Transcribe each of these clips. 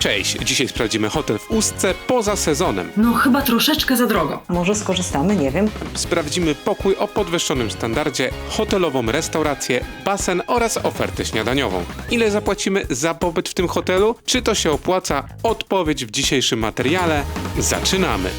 Cześć, dzisiaj sprawdzimy hotel w Ustce poza sezonem. No chyba troszeczkę za drogo. Może skorzystamy, nie wiem. Sprawdzimy pokój o podwyższonym standardzie, hotelową restaurację, basen oraz ofertę śniadaniową. Ile zapłacimy za pobyt w tym hotelu? Czy to się opłaca? Odpowiedź w dzisiejszym materiale. Zaczynamy!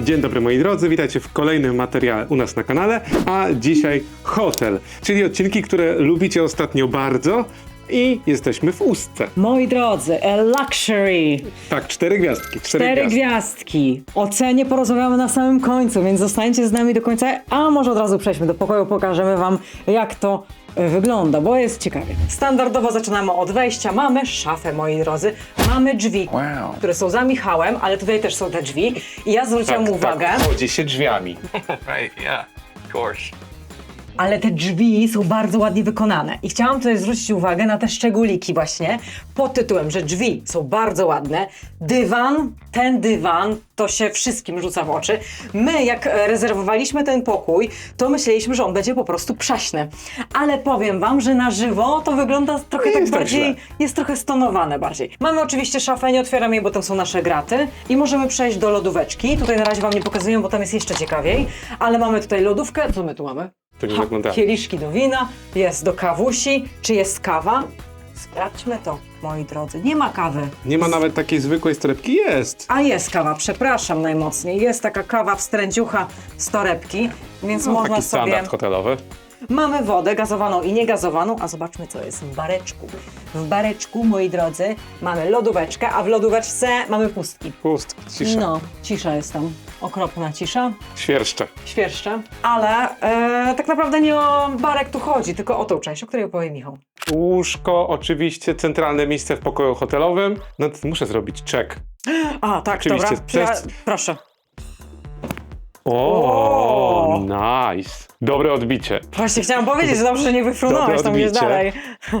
Dzień dobry moi drodzy, witajcie w kolejnym materiale u nas na kanale, a dzisiaj hotel, czyli odcinki, które lubicie ostatnio bardzo i jesteśmy w Ustce. Moi drodzy, a luxury. Tak, cztery gwiazdki. Cztery, Cztery gwiazdki. gwiazdki. O cenie porozmawiamy na samym końcu, więc zostańcie z nami do końca, a może od razu przejdźmy do pokoju, pokażemy wam jak to e, wygląda, bo jest ciekawie. Standardowo zaczynamy od wejścia. Mamy szafę, moi drodzy. Mamy drzwi, które są za Michałem, ale tutaj też są te drzwi. I ja zwróciłam uwagę, Tak, chodzi się drzwiami. Right, yeah, of course. Ale te drzwi są bardzo ładnie wykonane. I chciałam tutaj zwrócić uwagę na te szczególiki właśnie pod tytułem, że drzwi są bardzo ładne. Dywan, ten dywan, to się wszystkim rzuca w oczy. My, jak rezerwowaliśmy ten pokój, to myśleliśmy, że on będzie po prostu przaśny. Ale powiem wam, że na żywo to wygląda trochę tak tak bardziej, źle. jest trochę stonowane bardziej. Mamy oczywiście szafę, nie otwieram jej, bo tam są nasze graty. I możemy przejść do lodóweczki. Tutaj na razie wam nie pokazuję, bo tam jest jeszcze ciekawiej. Ale mamy tutaj lodówkę. Co my tu mamy? Nie Ha, wygląda. Kieliszki do wina, jest do kawusi. Czy jest kawa? Sprawdźmy to, moi drodzy. Nie ma kawy. Nie ma nawet takiej zwykłej torebki? Jest. A jest kawa, przepraszam najmocniej. Jest taka kawa wstręciucha z torebki, więc No, można taki sobie... standard hotelowy. Mamy wodę gazowaną i niegazowaną, a zobaczmy co jest w bareczku. W bareczku, moi drodzy, mamy lodóweczkę, a w lodóweczce mamy pustki. Pust, cisza. No, cisza jest tam. Okropna cisza. Świerszcze. Świerszcze. Ale e, tak naprawdę nie o barek tu chodzi, tylko o tą część, o której opowie Michał. Łóżko, oczywiście centralne miejsce w pokoju hotelowym. No to muszę zrobić check. A, tak, Oczywiście, dobra. Proszę. O, nice. Dobre odbicie. Właśnie chciałam powiedzieć, że dobrze, że nie wyfrunąłeś, Dobre tam idziesz odbicie. dalej.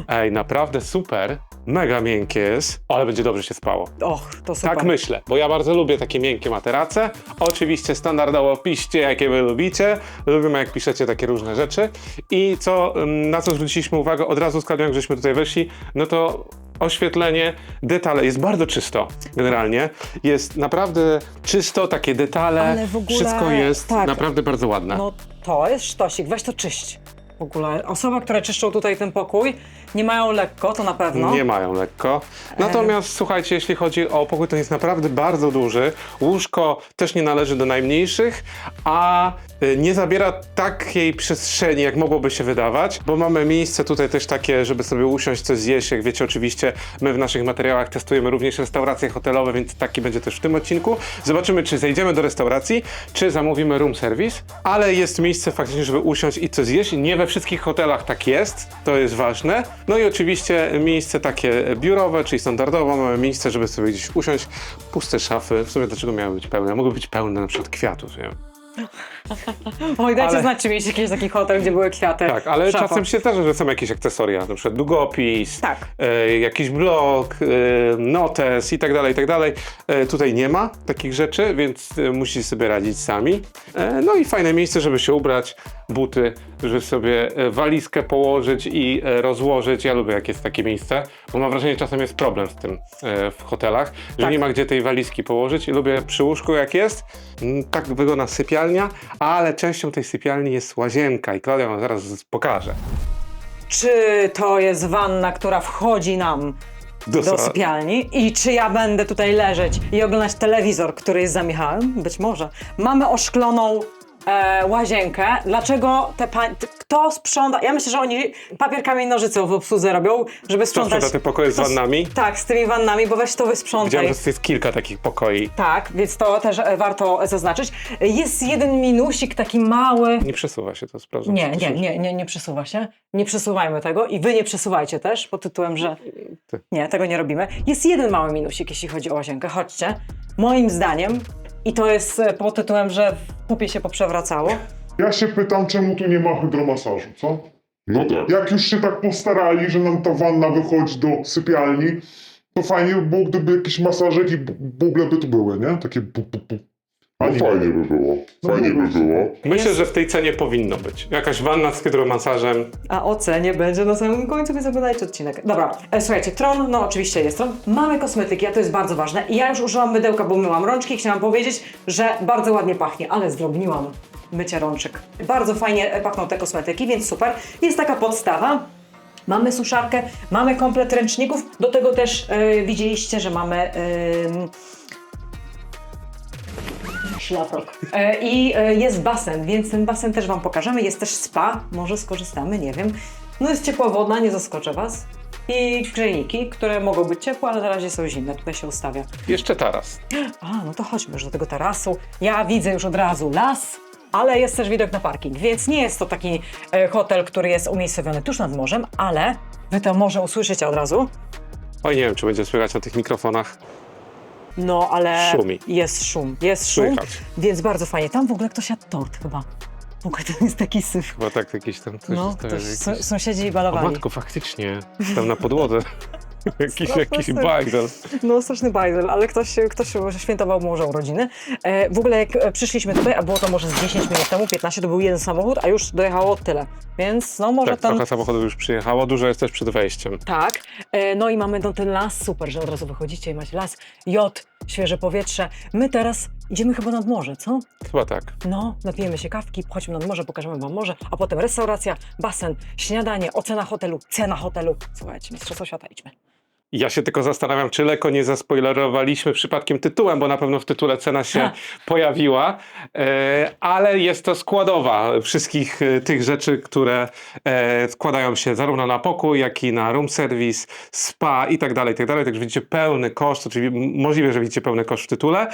Ej, naprawdę super. Mega miękkie jest, ale będzie dobrze się spało. Och, to super. Tak myślę, bo ja bardzo lubię takie miękkie materace. Oczywiście standardowo piszcie, jakie wy lubicie. Lubimy, jak piszecie takie różne rzeczy. I co, na co zwróciliśmy uwagę od razu z Kadią, jak żeśmy tutaj weszli, no to oświetlenie, detale, jest bardzo czysto generalnie. Jest naprawdę czysto, takie detale, Ale w ogóle- wszystko jest tak. naprawdę bardzo ładne. No to jest sztosik, weź to czyść. W ogóle osoba, które czyszczą tutaj ten pokój, nie mają lekko, to na pewno. Nie mają lekko. Natomiast słuchajcie, jeśli chodzi o pokój, to jest naprawdę bardzo duży. Łóżko też nie należy do najmniejszych, a nie zabiera takiej przestrzeni, jak mogłoby się wydawać, bo mamy miejsce tutaj też takie, żeby sobie usiąść, coś zjeść. Jak wiecie, oczywiście my w naszych materiałach testujemy również restauracje hotelowe, więc taki będzie też w tym odcinku. Zobaczymy, czy zejdziemy do restauracji, czy zamówimy room service, ale jest miejsce faktycznie, żeby usiąść i coś zjeść. Nie we wszystkich hotelach tak jest, to jest ważne. No i oczywiście miejsce takie biurowe, czyli standardowo, mamy miejsce, żeby sobie gdzieś usiąść. Puste szafy, w sumie dlaczego miały być pełne? Mogły być pełne na przykład kwiatów, nie? Oj, dajcie Ale- znać, czy mieliście jakiś taki hotel, gdzie były kwiaty. Tak, ale czasem się zdarza, że są jakieś akcesoria, na przykład długopis, Tak. e, jakiś blok, e, notes i tak dalej, i tak dalej. E, tutaj nie ma takich rzeczy, więc e, musicie sobie radzić sami. E, no i fajne miejsce, żeby się ubrać, buty, żeby sobie e, walizkę położyć i e, rozłożyć. Ja lubię, jak jest takie miejsce, bo mam wrażenie, że czasem jest problem z tym e, w hotelach, że Tak. nie ma gdzie tej walizki położyć. I lubię przy łóżku, jak jest. Mm, Tak wygląda sypialnia, ale częścią tej sypialni jest łazienka i Klaudia wam zaraz pokaże. Czy to jest wanna, która wchodzi nam Do- do sypialni i czy ja będę tutaj leżeć i oglądać telewizor, który jest za Michałem? Być może. Mamy oszkloną e, łazienkę. Dlaczego te pań... Kto sprząta? Ja myślę, że oni papier, kamień, nożyce w obsłudze robią, żeby sprzątać... sprząta te pokoje z to s- wannami? Tak, z tymi wannami, bo weź to wysprzątaj. Widziałem, że jest kilka takich pokoi. Tak, więc to też e, warto zaznaczyć. Jest jeden minusik, taki mały. Nie przesuwa się to, sprawdzam. Nie, czy to nie, się- nie, nie, nie przesuwa się. Nie przesuwajmy tego i wy nie przesuwajcie też pod tytułem, że Ty. nie, tego nie robimy. Jest jeden mały minusik, jeśli chodzi o łazienkę. Chodźcie. Moim zdaniem, i to jest e, pod tytułem, że w pupie się poprzewracało. Ja się pytam, czemu tu nie ma hydromasażu, co? No tak. Jak już się tak postarali, że nam ta wanna wychodzi do sypialni, to fajnie by było, gdyby jakieś masażek i bu- buble by tu były, nie? Takie bu, bu, bu. A fajnie by było. Fajnie by było. Myślę, że w tej cenie powinno być. Jakaś wanna z hydromasażem. A o cenie będzie na samym końcu, więc oglądajcie odcinek. Dobra, e, słuchajcie, tron, no oczywiście jest tron. Mamy kosmetyki, a to jest bardzo ważne. I ja już użyłam mydełka, bo myłam rączki. Chciałam powiedzieć, że bardzo ładnie pachnie, ale zdrobniłam mycie rączek. Bardzo fajnie e, pachną te kosmetyki, więc super. Jest taka podstawa. Mamy suszarkę, mamy komplet ręczników. Do tego też e, widzieliście, że mamy... em, Szlafrok. E, I e, jest basen, więc ten basen też Wam pokażemy. Jest też spa, może skorzystamy, nie wiem. No jest ciepła woda, nie zaskoczę Was. I grzejniki, które mogą być ciepłe, ale na razie są zimne. Tutaj się ustawia. Jeszcze taras. A, no to chodźmy już do tego tarasu. Ja widzę już od razu las, ale jest też widok na parking, więc nie jest to taki e, hotel, który jest umiejscowiony tuż nad morzem, ale Wy to morze usłyszycie od razu. Oj, nie wiem, czy będzie słychać na tych mikrofonach. No, ale Szumi. jest szum, jest szum, Słychać. więc bardzo fajnie. Tam w ogóle ktoś jadł tort chyba. W ogóle to jest taki syf. Chyba tak jakiś tam coś No, ktoś, sąsiedzi O balowali. matko, faktycznie. Tam na podłodze. jakiś Straszny jakiś. No, straszny bajzel, ale ktoś, ktoś świętował może urodziny. E, w ogóle jak e, przyszliśmy tutaj, a było to może z 10 minut temu, 15, to był jeden samochód, a już dojechało tyle. Więc no może Tak, ten... trochę samochodów już przyjechało, dużo jest też przed wejściem. Tak. E, no i mamy no, ten las, super, że od razu wychodzicie i macie las, jod, świeże powietrze. My teraz idziemy chyba nad morze, co? Chyba tak. No, napijemy się kawki, chodźmy nad morze, pokażemy wam morze, a potem restauracja, basen, śniadanie, ocena hotelu, cena hotelu. Słuchajcie, Mistrzostwo Świata, idźmy. Ja się tylko zastanawiam, czy lekko nie zaspoilerowaliśmy przypadkiem tytułem, bo na pewno w tytule cena się Ha. pojawiła, e, ale jest to składowa wszystkich e, tych rzeczy, które e, składają się zarówno na pokój, jak i na room service, spa i tak dalej, i tak dalej. Także widzicie pełny koszt, oczywiście możliwe, że widzicie pełny koszt w tytule.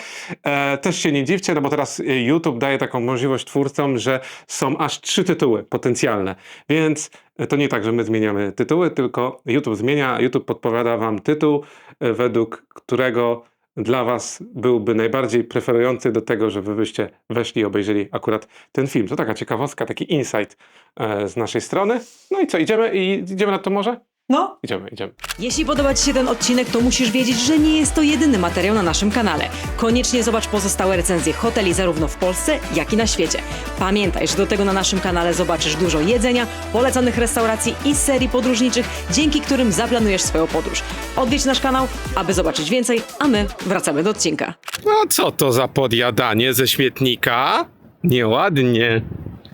Też się nie dziwcie, no bo teraz YouTube daje taką możliwość twórcom, że są aż trzy tytuły potencjalne, więc to nie tak, że my zmieniamy tytuły, tylko YouTube zmienia, YouTube podpowiada wam tytuł, e, według którego dla was byłby najbardziej preferujący do tego, że wy byście weszli i obejrzeli akurat ten film. To taka ciekawostka, taki insight e, z naszej strony. No i co, idziemy i idziemy na to morze? No, Idziemy, idziemy. Jeśli podoba Ci się ten odcinek, to musisz wiedzieć, że nie jest to jedyny materiał na naszym kanale. Koniecznie zobacz pozostałe recenzje hoteli zarówno w Polsce, jak i na świecie. Pamiętaj, że do tego na naszym kanale zobaczysz dużo jedzenia, polecanych restauracji i serii podróżniczych, dzięki którym zaplanujesz swoją podróż. Odwiedź nasz kanał, aby zobaczyć więcej, a my wracamy do odcinka. No co to za podjadanie ze śmietnika? Nieładnie.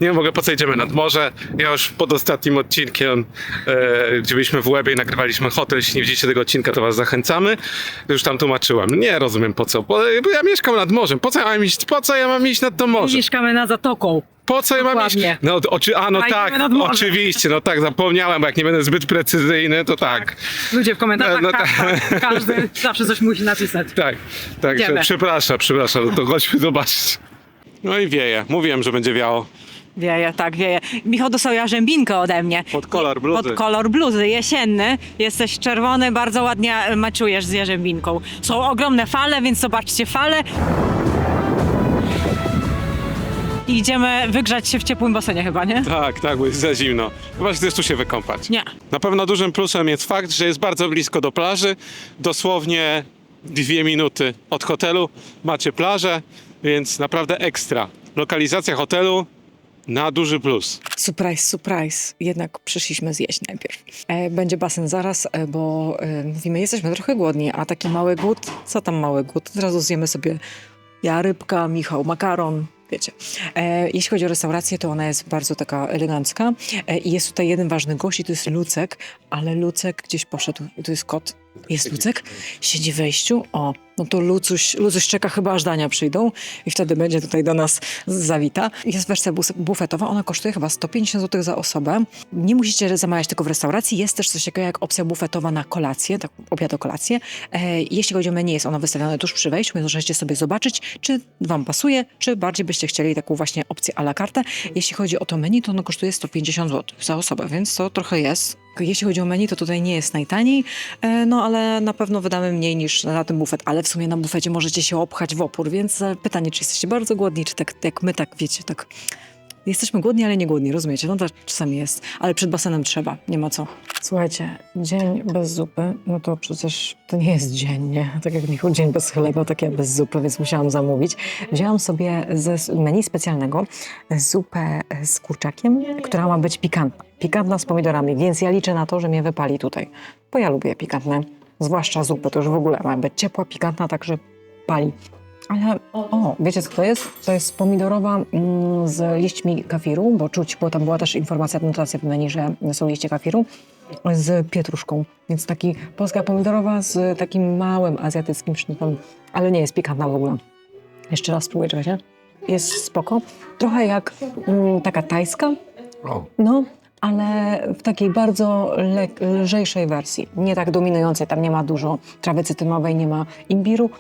Nie mogę, po co idziemy nad morze? Ja już pod ostatnim odcinkiem, e, gdzie byliśmy w Łebie i nagrywaliśmy hotel, jeśli nie widzicie tego odcinka, to was zachęcamy. Już tam tłumaczyłem. Nie rozumiem po co, bo, bo ja mieszkam nad morzem. Po co ja mam iść, po co ja mam iść nad to morze? Mieszkamy nad zatoką. Po co ja mam iść? Dokładnie. No, oczy, a no A tak, idziemy nad morze. oczywiście, no tak, zapomniałem, bo jak nie będę zbyt precyzyjny, to tak. Ludzie w komentarzach, No, no tak, tak. tak, każdy zawsze coś musi napisać. Tak, także Idziemy. przepraszam, przepraszam, no to chodźmy zobaczyć. No i wieje, mówiłem, że będzie wiało. Wieje, tak, wieje. Michał dostał jarzębinkę ode mnie. Pod kolor bluzy. Pod kolor bluzy, jesienny. Jesteś czerwony, bardzo ładnie maczujesz z jarzębinką. Są ogromne fale, więc zobaczcie fale. I idziemy wygrzać się w ciepłym basenie chyba, nie? Tak, tak, bo jest za zimno. Chyba, że chcesz tu się wykąpać. Nie. Na pewno dużym plusem jest fakt, że jest bardzo blisko do plaży. Dosłownie dwie minuty od hotelu macie plażę, więc naprawdę ekstra. Lokalizacja hotelu na duży plus. Surprise, surprise. Jednak przyszliśmy zjeść najpierw. E, będzie basen zaraz, e, bo e, mówimy, jesteśmy trochę głodni, a taki mały głód, co tam mały głód? Od razu zjemy sobie ja rybka, Michał makaron, wiecie. E, jeśli chodzi o restaurację, to ona jest bardzo taka elegancka e, i jest tutaj jeden ważny gość i to jest Lucek, ale Lucek gdzieś poszedł i tu jest kot. Jest Lucek, siedzi w wejściu, o, no to Lucuś, Lucuś czeka chyba aż dania przyjdą i wtedy będzie tutaj do nas zawita. Jest wersja bufetowa, ona kosztuje chyba 150 zł za osobę. Nie musicie zamawiać tylko w restauracji, jest też coś takiego jak opcja bufetowa na kolację, tak obiad o kolację. E, jeśli chodzi o menu, jest ono wystawione tuż przy wejściu, więc możecie sobie zobaczyć, czy wam pasuje, czy bardziej byście chcieli taką właśnie opcję à la carte. Jeśli chodzi o to menu, to ono kosztuje 150 zł za osobę, więc to trochę jest. Jeśli chodzi o menu, to tutaj nie jest najtaniej, e, no ale na pewno wydamy mniej niż na ten bufet, ale w sumie na bufecie możecie się opchać w opór, więc e, pytanie, czy jesteście bardzo głodni, czy tak jak my, tak wiecie, tak Jesteśmy głodni, ale nie głodni, rozumiecie? No tak czasami jest, ale przed basenem trzeba, nie ma co. Słuchajcie, dzień bez zupy, no to przecież to nie jest dzień, nie? Tak jak Michał, dzień bez chleba, tak ja bez zupy, więc musiałam zamówić. Wzięłam sobie ze menu specjalnego zupę z kurczakiem, która ma być pikantna. Pikantna z pomidorami, więc ja liczę na to, że mnie wypali tutaj, bo ja lubię pikantne, zwłaszcza zupy, to już w ogóle ma być ciepła, pikantna, także pali. Ale o, wiecie co to jest? To jest pomidorowa mm, z liśćmi kafiru, bo czuć, bo tam była też informacja, notacja w menu, że są liście kafiru z pietruszką. Więc taki polska pomidorowa z takim małym azjatyckim sznytem, ale nie jest pikantna w ogóle. Jeszcze raz spróbuję, czekajcie. Jest spoko. Trochę jak mm, taka tajska, no, ale w takiej bardzo lżejszej wersji. Nie tak dominującej, tam nie ma dużo trawy cytrynowej, nie ma imbiru,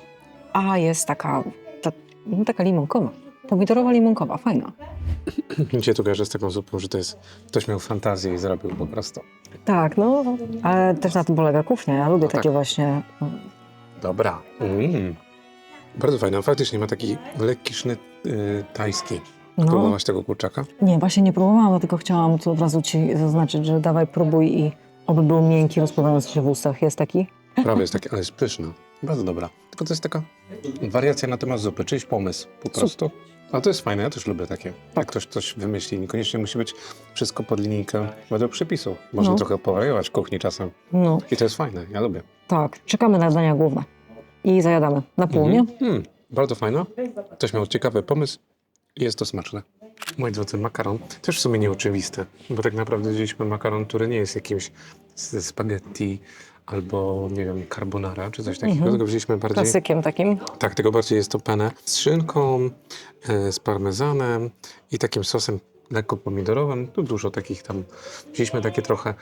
a jest taka, ta, no, taka limonkowa. Pomidorowa limonkowa, fajna. gdzie tu kojarzę z taką zupą, że to jest... Ktoś miał fantazję i zrobił po prostu. Tak, no, ale też na tym polega kuchnia. Ja lubię No takie tak. właśnie. Dobra. Mm. Bardzo fajne. Faktycznie ma taki lekki sznyt y, tajski. No. Próbowałaś tego kurczaka? Nie, właśnie nie próbowałam, tylko chciałam tu od razu ci zaznaczyć, że dawaj próbuj i oby był miękki, rozpływający się w ustach. Jest taki? Prawie jest taki, ale jest pyszna. Bardzo dobra. Tylko to jest taka wariacja na temat zupy, czyjś pomysł po prostu. A to jest fajne, ja też lubię takie. Jak ktoś coś wymyśli, niekoniecznie musi być wszystko pod linijkę według przepisu. Można No. trochę powariować w kuchni czasem. No, I to jest fajne, ja lubię. tak. Czekamy na dania główne. I zajadamy na pół, nie? Mm, bardzo fajna. Ktoś miał ciekawy pomysł jest to smaczne. Moi drodzy, makaron też w sumie nieoczywisty, bo tak naprawdę wzięliśmy makaron, który nie jest jakimś ze spaghetti albo, nie wiem, carbonara czy coś takiego, tylko wzięliśmy bardziej... Klasykiem takim. Tak, tylko bardziej jest to penne z szynką, e, z parmezanem i takim sosem lekko pomidorowym. Tu dużo takich tam. Wzięliśmy takie trochę.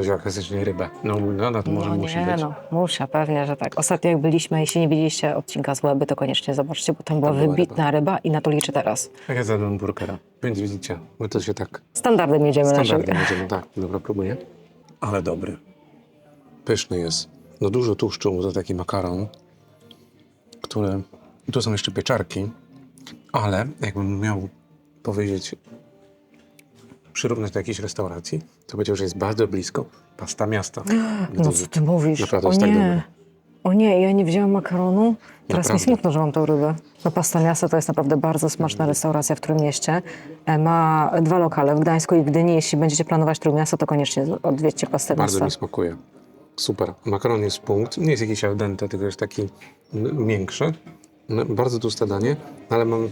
Wzięła klasycznie rybę. No, no, no to może no musi nie, być. no, muszę, pewnie, że tak. Ostatnio jak byliśmy, jeśli nie widzieliście odcinka z Łeby, to koniecznie zobaczcie, bo tam była była wybitna ryba i na to liczę teraz. A ja zjadłem burgera. Więc widzicie, my to się tak Standardem jedziemy standardnie naszym. będziemy. Tak, dobra, próbuję. Ale dobry. Pyszny jest. No dużo tłuszczu, to taki makaron, który... Tu są jeszcze pieczarki, ale jakbym miał powiedzieć, przyrównać do jakiejś restauracji, to powiedział, że jest bardzo blisko pasta miasta. No co ty mówisz? Naprawdę o jest tak nie. O nie, ja nie wzięłam makaronu. Teraz mi Naprawdę. smutno, że mam tą rybę. No Pasta Miasta to jest naprawdę bardzo smaczna restauracja w Trójmieście. E, Ma dwa lokale w Gdańsku i w Gdyni. Jeśli będziecie planować Trójmiasto, to koniecznie odwiedźcie Pastę Bardzo Miasta. mi smakuje. Super. Makaron jest punkt. Nie jest jakiś al dente, tylko jest taki m, miększy. Bardzo tłuste danie, ale mam...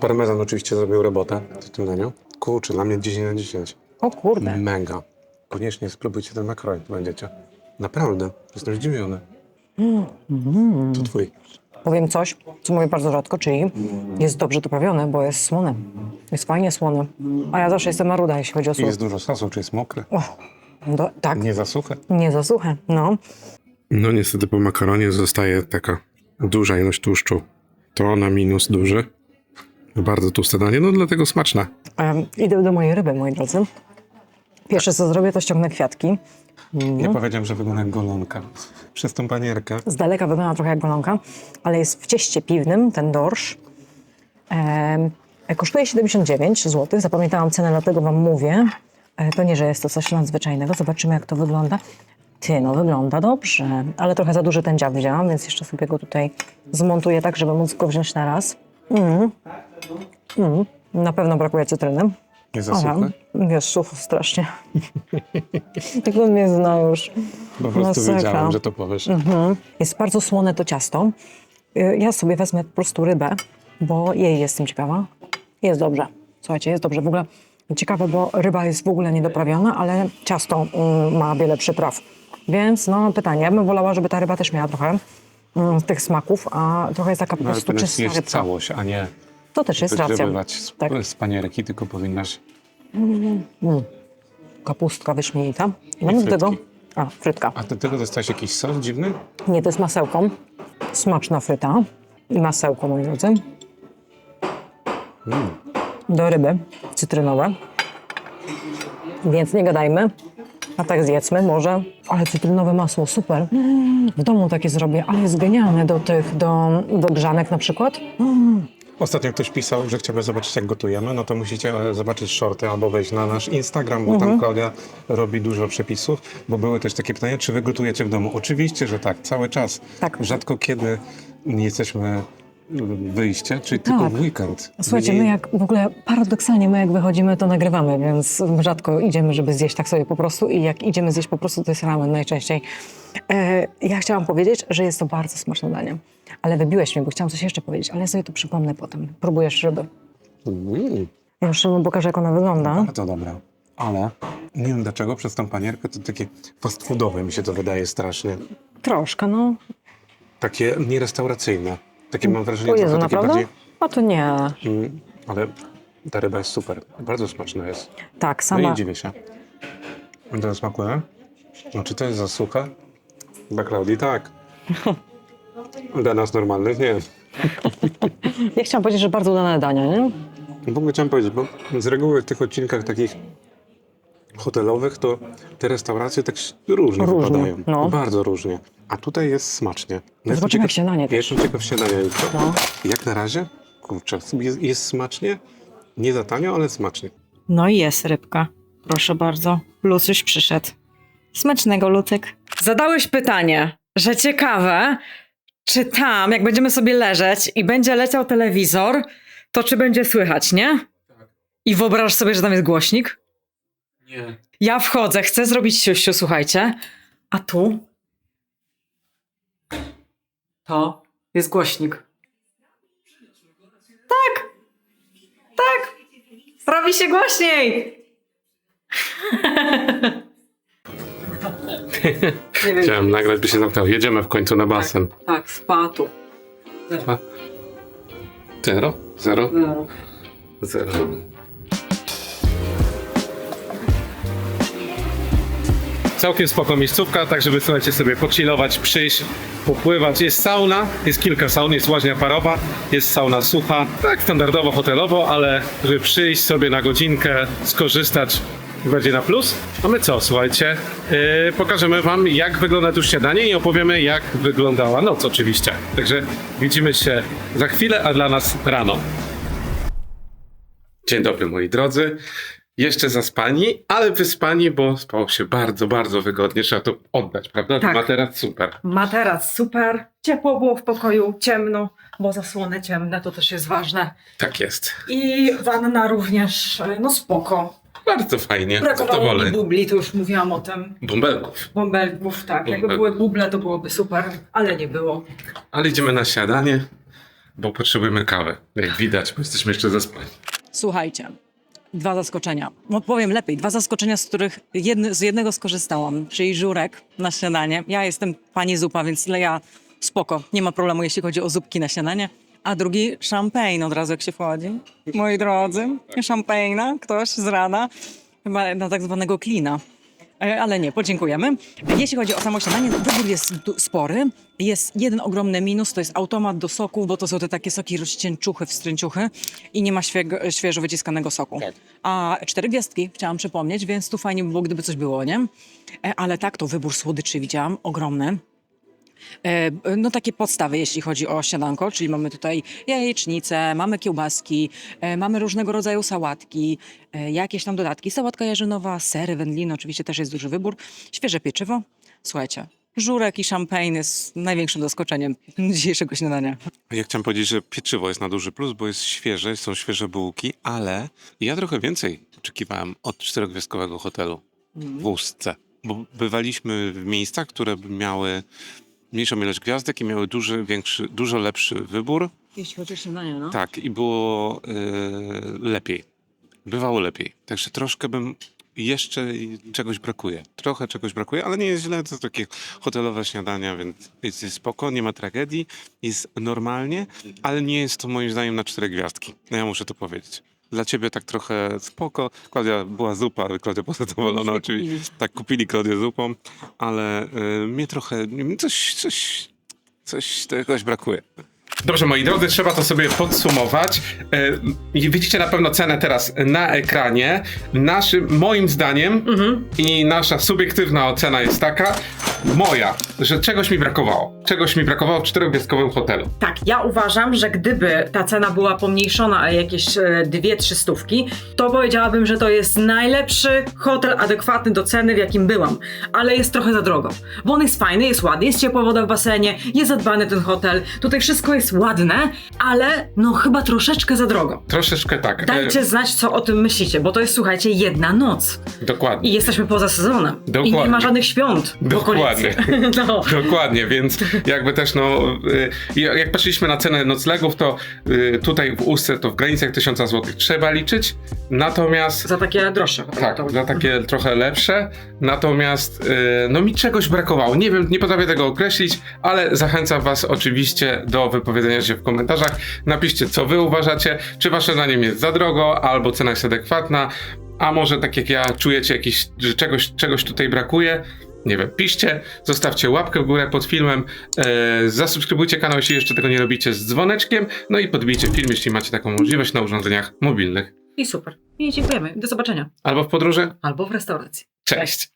Parmezan oczywiście zrobił robotę w tym daniu. Kurczę, dla mnie 10 na 10. O kurde. Mega. Koniecznie spróbujcie ten makaron, będziecie. Naprawdę. Jestem zdziwiony. To twój. Powiem coś, co mówię bardzo rzadko, czyli jest dobrze doprawione, bo jest słone. Jest fajnie słone. A ja zawsze jestem maruda, jeśli chodzi o I słod. jest dużo sosu, czy jest mokre? Do, tak, Nie za suche? nie za suche, no. No niestety po makaronie zostaje taka duża ilość tłuszczu. To na minus duży. Bardzo tłuste danie, no dlatego smaczne. Em, idę do mojej ryby, moi drodzy. Pierwsze co zrobię, to ściągnę kwiatki. Ja powiedziałem, że wygląda jak golonka. Przez tą panierkę. Z daleka wygląda trochę jak golonka, ale jest w cieście piwnym, ten dorsz. Em, kosztuje 79 zł. Zapamiętałam cenę, dlatego wam mówię. E, to nie, że jest to coś nadzwyczajnego. Zobaczymy, jak to wygląda. Ty, no wygląda dobrze, ale trochę za duży ten dziab wzięłam, więc jeszcze sobie go tutaj zmontuję tak, żeby móc go wziąć na raz. Mm. Mm. Na pewno brakuje cytryny. Nie za Aha, suche? jest sucho strasznie. tak on mnie zna już. Po prostu Masakra. wiedziałem, że to powiesz. Mhm. Jest bardzo słone to ciasto. Y, Ja sobie wezmę po prostu rybę, bo jej jestem ciekawa. Jest dobrze. Słuchajcie, jest dobrze. W ogóle ciekawe, bo ryba jest w ogóle niedoprawiona, ale ciasto mm, ma wiele przypraw. Więc no pytanie, ja bym wolała, żeby ta ryba też miała trochę mm, tych smaków, a trochę jest taka po No, ale prostu powinnaś czysta jeść rybka. całość, a nie To też jest racja. z, Tak. z panierki, tylko powinnaś... Kapustka wyśmienita. Mam do frytki. tego... A, frytka. A do tego dostałeś jakiś sos dziwny? Nie, to jest masełko. Smaczna fryta i masełko, moi drodzy. Do ryby cytrynowe. Więc nie gadajmy, a tak zjedzmy może. Ale cytrynowe masło, super. W domu takie zrobię, ale jest genialne do tych, do, do grzanek na przykład. Ostatnio ktoś pisał, że chciałby zobaczyć jak gotujemy, no to musicie e, zobaczyć shorty albo wejść na nasz Instagram, bo tam Klaudia robi dużo przepisów, bo były też takie pytania, czy wy gotujecie w domu? Oczywiście, że tak, cały czas. Tak. Rzadko kiedy nie jesteśmy w wyjście, czyli tylko Tak. w weekend. Słuchajcie, my jak w ogóle paradoksalnie my jak wychodzimy, to nagrywamy, więc rzadko idziemy, żeby zjeść tak sobie po prostu i jak idziemy zjeść po prostu, to jest ramen najczęściej. E, ja chciałam powiedzieć, że jest to bardzo smaczne danie, ale wybiłeś mnie, bo chciałam coś jeszcze powiedzieć, ale ja sobie to przypomnę potem. Próbujesz ryby. Mm, Ja już Szymon pokażę, jak ona wygląda. bardzo dobra. Ale nie wiem dlaczego, przez tą panierkę to takie fast foodowe mi się to wydaje strasznie. Troszkę, no. Takie nierestauracyjne. Takie mam wrażenie, O Jezu, trochę takie naprawdę? bardziej... A to nie. Mm, ale ta ryba jest super. Bardzo smaczna jest. Tak, No sama. i dziwię się. To smakuje? No czy to jest za suche? Dla Klaudii tak. Dla nas normalnych nie. Ja chciałam powiedzieć, że bardzo udane danie, nie? W ogóle chciałem powiedzieć, bo z reguły w tych odcinkach takich hotelowych to te restauracje tak różnie, Różnie, wypadają. no. Bardzo różnie. A tutaj jest smacznie. No jestem Zobaczymy, jak śniadanie Ja jestem ciekaw śniadania jutro. No. Jak na razie, kurczę, jest, jest smacznie. Nie za tanio, ale smacznie. No i jest rybka. Proszę bardzo. Lucuś przyszedł. Smacznego, Lucek. Zadałeś pytanie, że ciekawe, czy tam, jak będziemy sobie leżeć i będzie leciał telewizor, to czy będzie słychać, nie? I wyobrażasz sobie, że tam jest głośnik? Nie. Ja wchodzę, chcę zrobić siusiu, słuchajcie. A tu? To jest głośnik. Tak! Tak! Robi się głośniej! Nie wiem. Chciałem nagrać, by się zamknął. Jedziemy w końcu na basen. Tak, spa tu. Zero? Zero? No. Zero. Całkiem spoko miejscówka, tak żeby słuchajcie sobie pochillować, przyjść, popływać. Jest sauna, jest kilka saun, jest łaźnia parowa, jest sauna sucha. Tak standardowo hotelowo, ale żeby przyjść sobie na godzinkę, skorzystać będzie na plus. A my co, słuchajcie, yy, pokażemy wam jak wygląda tu śniadanie i opowiemy jak wyglądała noc oczywiście. Także widzimy się za chwilę, a dla nas rano. Dzień dobry moi drodzy. Jeszcze zaspani, ale wyspani, bo spało się bardzo, bardzo wygodnie. Trzeba to oddać, prawda? Tak. Materac super. Materac super, ciepło było w pokoju, ciemno, bo zasłony ciemne to też jest ważne. Tak jest. I wanna również, no spoko. Bardzo fajnie. Brakowało mi bubli, to już mówiłam o tym. Bąbelków. Bąbelków, tak. Jakby Bąbelków. były buble, to byłoby super, ale nie było. Ale idziemy na śniadanie, bo potrzebujemy kawy. Jak widać, bo jesteśmy jeszcze zaspani. Słuchajcie, dwa zaskoczenia. No powiem lepiej, dwa zaskoczenia, z których jedny, z jednego skorzystałam, czyli żurek na śniadanie. Ja jestem pani zupa, więc ja spoko, nie ma problemu, jeśli chodzi o zupki na śniadanie. A drugi champagne od razu jak się wchodzi. Moi drodzy, champagne'a ktoś z rana, chyba na tak zwanego klina. E, Ale nie, podziękujemy. Jeśli chodzi o samo śniadanie, wybór jest spory. Jest jeden ogromny minus, to jest automat do soków, bo to są te takie soki rozcieńczuchy, wstręciuchy i nie ma świego, świeżo wyciskanego soku. A cztery gwiazdki chciałam przypomnieć, więc tu fajnie by było, gdyby coś było, nie? E, Ale tak, to wybór słodyczy widziałam, ogromny. E, No takie podstawy, jeśli chodzi o śniadanko, czyli mamy tutaj jajecznicę, mamy kiełbaski, e, mamy różnego rodzaju sałatki, e, jakieś tam dodatki, sałatka jarzynowa, sery, wędliny, oczywiście też jest duży wybór, świeże pieczywo. Słuchajcie, żurek i champagne jest największym zaskoczeniem dzisiejszego śniadania. Ja chciałem powiedzieć, że pieczywo jest na duży plus, bo jest świeże, są świeże bułki, ale ja trochę więcej oczekiwałem od czterogwiazdkowego hotelu w Ustce. Bo bywaliśmy w miejscach, które miały mniejszą ilość gwiazdek i miały duży, większy, dużo lepszy wybór. Jeśli chodzi o śniadanie, no. Tak, i było y, lepiej. Bywało lepiej. Także troszkę bym jeszcze czegoś brakuje. Trochę czegoś brakuje, ale nie jest źle. To takie hotelowe śniadania, więc jest, spoko, nie ma tragedii, jest normalnie, ale nie jest to moim zdaniem na cztery gwiazdki. No ja muszę to powiedzieć. Dla ciebie tak trochę spoko. Klaudia była zupa, Klaudia była zadowolona oczywiście. Tak, kupili Klaudię zupą, ale y, mnie trochę, coś, coś, coś czegoś brakuje. Dobrze, moi drodzy, trzeba to sobie podsumować. E, Widzicie na pewno cenę teraz na ekranie. Naszym, moim zdaniem i nasza subiektywna ocena jest taka, moja, że czegoś mi brakowało. Czegoś mi brakowało w czterogwiazdkowym hotelu. Tak, ja uważam, że gdyby ta cena była pomniejszona o jakieś e, dwie, trzy stówki, to powiedziałabym, że to jest najlepszy hotel adekwatny do ceny, w jakim byłam. Ale jest trochę za drogo. Bo on jest fajny, jest ładny, jest ciepła woda w basenie, jest zadbany ten hotel. Tutaj wszystko jest ładne, ale no chyba troszeczkę za drogo. Troszeczkę tak. Dajcie znać, co o tym myślicie, bo to jest, słuchajcie, jedna noc. E, dokładnie. I jesteśmy poza sezonem. I nie Dokładnie. ma żadnych świąt. w Dokładnie. Okolicy. No. Dokładnie, więc jakby też no, y, jak patrzyliśmy na cenę noclegów, to y, tutaj w Ustce to w granicach 1000 zł trzeba liczyć, natomiast Za takie droższe. tak, za takie trochę lepsze, natomiast y, no mi czegoś brakowało, nie wiem, nie potrafię tego określić, ale zachęcam was oczywiście do wypowiedzenia się w komentarzach, napiszcie co wy uważacie, czy wasze zdaniem jest za drogo, albo cena jest adekwatna, a może tak jak ja czujecie jakiś, że czegoś, czegoś tutaj brakuje, nie wiem, piszcie, zostawcie łapkę w górę pod filmem, e, zasubskrybujcie kanał, jeśli jeszcze tego nie robicie z dzwoneczkiem, no i podbijcie film, jeśli macie taką możliwość na urządzeniach mobilnych. I super. I dziękujemy. Do zobaczenia. Albo w podróży. Albo w restauracji. Cześć.